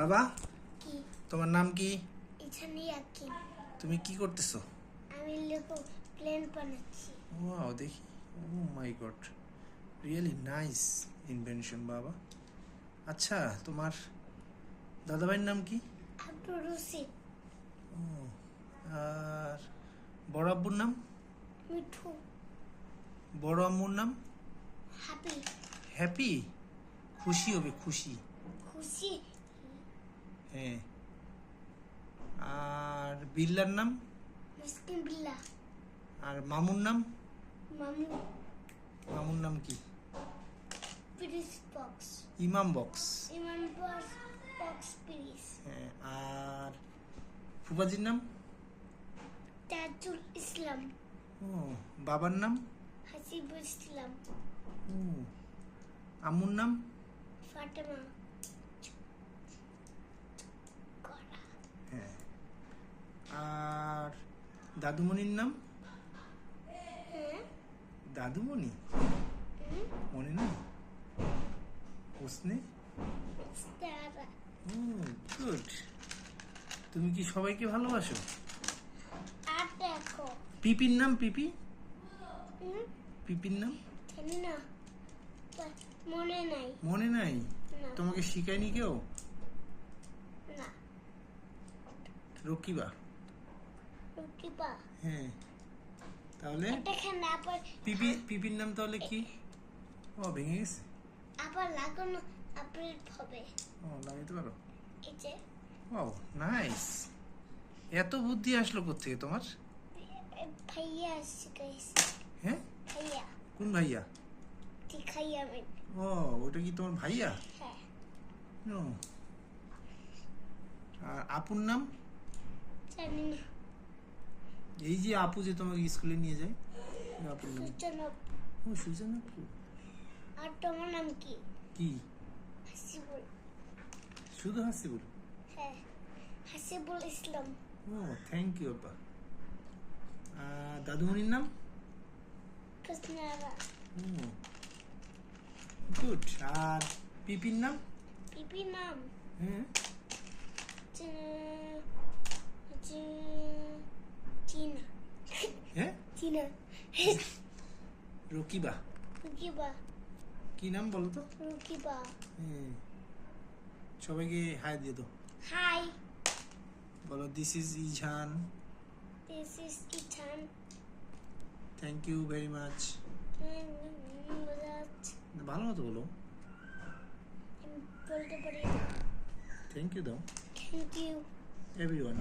বাবা? তোমার নাম কি? তুমি কি করতেছো? আমি লেখো প্লেন বানাচ্ছি। ওয়াও দেখি। ও my god. Really nice invention বাবা। আচ্ছা তোমার দাদাভাইয়ের নাম কি? আব্দুর রশিদ। ও আর বড় আব্বুর নাম? মিঠু। বড় আম্মুর নাম? হাপি। হ্যাপি? খুশি হবে খুশি। হ্যাঁ। আর বিল্লার নাম? বিল্লা। আর মামুর নাম? মামু। মামুর নাম কি? পিরিস box. Imam box. Box Bakhsh Piris. হ্যাঁ আর ফুফাজির নাম? তাজুল ইসলাম। ও বাবার নাম? হাসিবুল ইসলাম। ও আম্মুর নাম? ফাতেমা করা হ্যাঁ আর দাদুমণির নাম? দাদুমণি? মনে ও গুড। তুমি কি সবাইকে ভালোবাসো? পিপির নাম পিপি? পিপির নাম? না। মনে নাই। মনে নাই? তোমাকে শিখায়নি কেউ? না। রকিবা হ্যাঁ। তাহলে? পিপি পিপির নাম তাহলে কি? ও ভেঙে গেছে? আবার লাগানো আপডেট হবে। ও লাগাইতে পারো। এই যে। ও নাইস এত বুদ্ধি আসলো কোথেকে তোমার? ভাইয়া শিখাইছে হ্যাঁ? ভাইয়া। কোন ভাইয়া? আমি। ও ওটা কি তোমার ভাইয়া? হ্যাঁ। আর আপুর নাম? জানি না। এই যে আপু যে তোমাকে স্কুলে নিয়ে যায় আপুর নাম। ও সুজন আপু। আর তোমার নাম কি? কি? হাসিবুল। শুধু হাসিবুল? হ্যাঁ Hasibul Islam. Oh thank you আপা। দাদুমণির নাম? কৃষ্ণারা ও গুড আর পিপির নাম? পিপি নাম? হ্যাঁ। রকিবা। রুকিবা। কি নাম বলো তো? রুকিবা। সবাইকে হাই দিয়ে দাও। হাই। বলো this is Ethan this is Ethan thank you very much ভালো মতো বলো। বলতে পারি থ্যাংক ইউ দাও। Thank you everyone